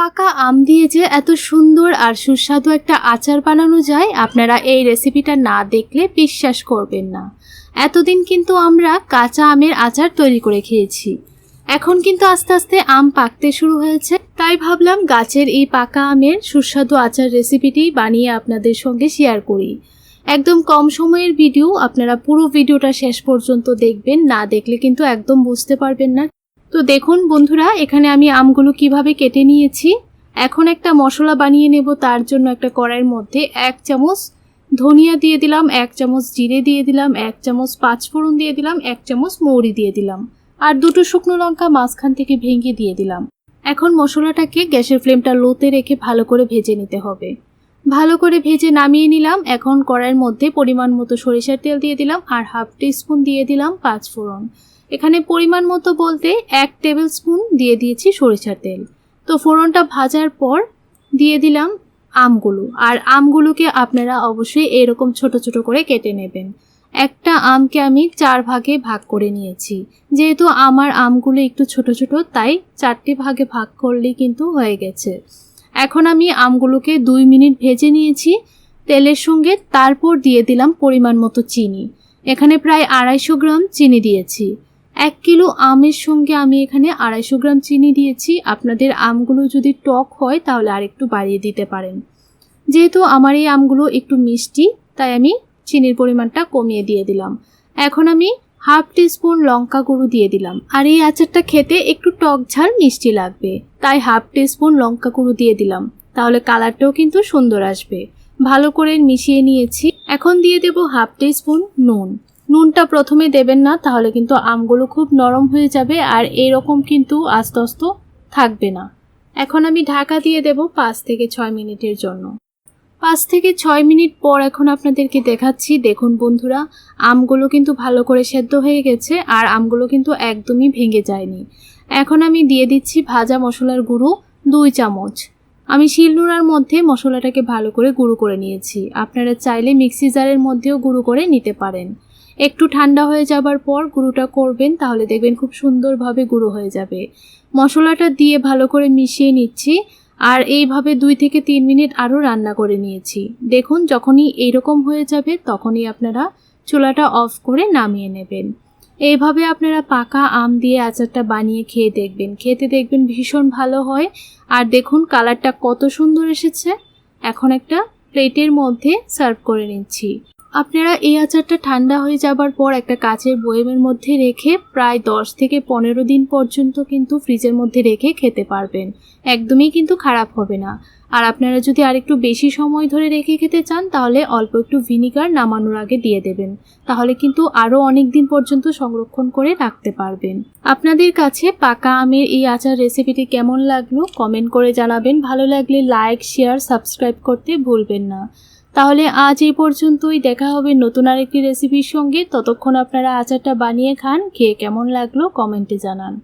পাকা আম দিয়ে যে এত সুন্দর আর সুস্বাদু একটা আচার বানানো যায়, আপনারা এই রেসিপিটা না দেখলে বিশ্বাস করবেন না। এতদিন কিন্তু আমরা কাঁচা আমের আচার তৈরি করে খেয়েছি। এখন কিন্তু আস্তে আস্তে আম পাকতে শুরু হয়েছে। তাই ভাবলাম গাছের এই পাকা আমের সুস্বাদু আচার রেসিপিটি বানিয়ে আপনাদের সঙ্গে শেয়ার করি। একদম কম সময়ের ভিডিও আপনারা পুরো ভিডিওটা শেষ পর্যন্ত দেখবেন। না দেখলে কিন্তু একদম বুঝতে পারবেন না। তো দেখুন বন্ধুরা, এখানে আমি আমগুলো কীভাবে কেটে নিয়েছি। এখন একটা মশলা বানিয়ে নেব, তার জন্য একটা কড়াইয়ের মধ্যে এক চামচ ধনিয়া দিয়ে দিলাম, এক চামচ জিরে দিয়ে দিলাম, এক চামচ পাঁচফোড়ন দিয়ে দিলাম, এক চামচ মৌরি দিয়ে দিলাম, আর দুটো শুকনো লঙ্কা মাঝখান থেকে ভেঙে দিয়ে দিলাম। এখন মশলাটাকে গ্যাসের ফ্লেমটা লোতে রেখে ভালো করে ভেজে নিতে হবে। ভালো করে ভেজে নামিয়ে নিলাম, এখন কড়াইয়ের মধ্যে পরিমাণ মতো সরিষার তেল দিয়ে দিলাম, আর হাফ স্পুন দিয়ে দিলাম পাঁচফোড়ন। এখানে পরিমাণ মতো বলতে এক টেবিল স্পুন দিয়ে দিয়েছি সরিষার তেল। তো ফোড়নটা ভাজার পর দিয়ে দিলাম আমগুলো। আর আমগুলোকে আপনারা অবশ্যই এরকম ছোট ছোট করে কেটে নেবেন। একটা আমকে আমি চার ভাগে ভাগ করে নিয়েছি। যেহেতু আমার আমগুলো একটু ছোট ছোট, তাই চারটি ভাগে ভাগ করলেই কিন্তু হয়ে গেছে। এখন আমি আমগুলোকে দুই মিনিট ভেজে নিয়েছি। তেলের সঙ্গে তারপর দিয়ে দিলাম পরিমাণ মতো চিনি। এখানে প্রায় আড়াইশো গ্রাম চিনি দিয়েছি। এক কিলো আমের সঙ্গে আমি এখানে আড়াইশো গ্রাম চিনি দিয়েছি। আপনাদের আমগুলো যদি টক হয়, তাহলে আরেকটু বাড়িয়ে দিতে পারেন। যেহেতু আমার এই আমগুলো একটু মিষ্টি, তাই আমি চিনির পরিমাণটা কমিয়ে দিয়ে দিলাম। এখন আমি হাফ টিস্পুন লঙ্কা গুঁড়ো দিয়ে দিলাম। আর এই আচারটা খেতে একটু টক ঝাল মিষ্টি লাগবে। তাই হাফ টিস্পুন লঙ্কা গুঁড়ো দিয়ে দিলাম। তাহলে কালারটাও কিন্তু সুন্দর আসবে। ভালো করে মিশিয়ে নিয়েছি। এখন দিয়ে দেব হাফ টিস্পুন নুন। নুনটা প্রথমে দেবেন না, তাহলে কিন্তু আমগুলো খুব নরম হয়ে যাবে আর এরকম কিন্তু আস্তে আস্তে থাকবে না। এখন আমি ঢাকা দিয়ে দেব পাঁচ থেকে ছয় মিনিটের জন্য। পাঁচ থেকে ছয় মিনিট পর এখন আপনাদেরকে দেখাচ্ছি। দেখুন বন্ধুরা, আমগুলো কিন্তু ভালো করে সেদ্ধ হয়ে গেছে আর আমগুলো কিন্তু একদমই ভেঙে যায়নি। এখন আমি দিয়ে দিচ্ছি ভাজা মশলার গুঁড়ো দুই চামচ। আমি শিলনোড়ার মধ্যে মশলাটাকে ভালো করে গুঁড়ো করে নিয়েছি। আপনারা চাইলে মিক্সি জারের মধ্যেও গুঁড়ো করে নিতে পারেন। একটু ঠান্ডা হয়ে যাবার পর গুঁড়োটা করবেন, তাহলে দেখবেন খুব সুন্দরভাবে গুঁড়ো হয়ে যাবে। মশলাটা দিয়ে ভালো করে মিশিয়ে নিচ্ছি, আর এইভাবে দুই থেকে তিন মিনিট আরও রান্না করে নিয়েছি। দেখুন, যখনই এইরকম হয়ে যাবে, তখনই আপনারা চুলাটা অফ করে নামিয়ে নেবেন। এইভাবে আপনারা পাকা আম দিয়ে আচারটা বানিয়ে খেয়ে দেখবেন। খেতে দেখবেন ভীষণ ভালো হয়। আর দেখুন, কালারটা কত সুন্দর এসেছে। এখন একটা প্লেটের মধ্যে সার্ভ করে নিচ্ছি। আপনারা এই আচারটা ঠান্ডা হয়ে যাবার পর একটা কাচের বয়েমের মধ্যে রেখে প্রায় দশ থেকে পনেরো দিন পর্যন্ত কিন্তু ফ্রিজের মধ্যে রেখে খেতে পারবেন। একদমই কিন্তু খারাপ হবে না। আর আপনারা যদি আরেকটু বেশি সময় ধরে রেখে খেতে চান, তাহলে অল্প একটু ভিনিগার নামানোর আগে দিয়ে দেবেন। তাহলে কিন্তু আরও অনেক দিন পর্যন্ত সংরক্ষণ করে রাখতে পারবেন। আপনাদের কাছে পাকা আমের এই আচার রেসিপিটি কেমন লাগল? কমেন্ট করে জানাবেন। ভালো লাগলে লাইক শেয়ার সাবস্ক্রাইব করতে ভুলবেন না। তাহলে আজ এই পর্যন্তই। দেখা হবে নতুন আরেকটি রেসিপির সঙ্গে। ততক্ষণ আপনারা আচারটা বানিয়ে খান। খেয়ে কেমন লাগল কমেন্টে জানান।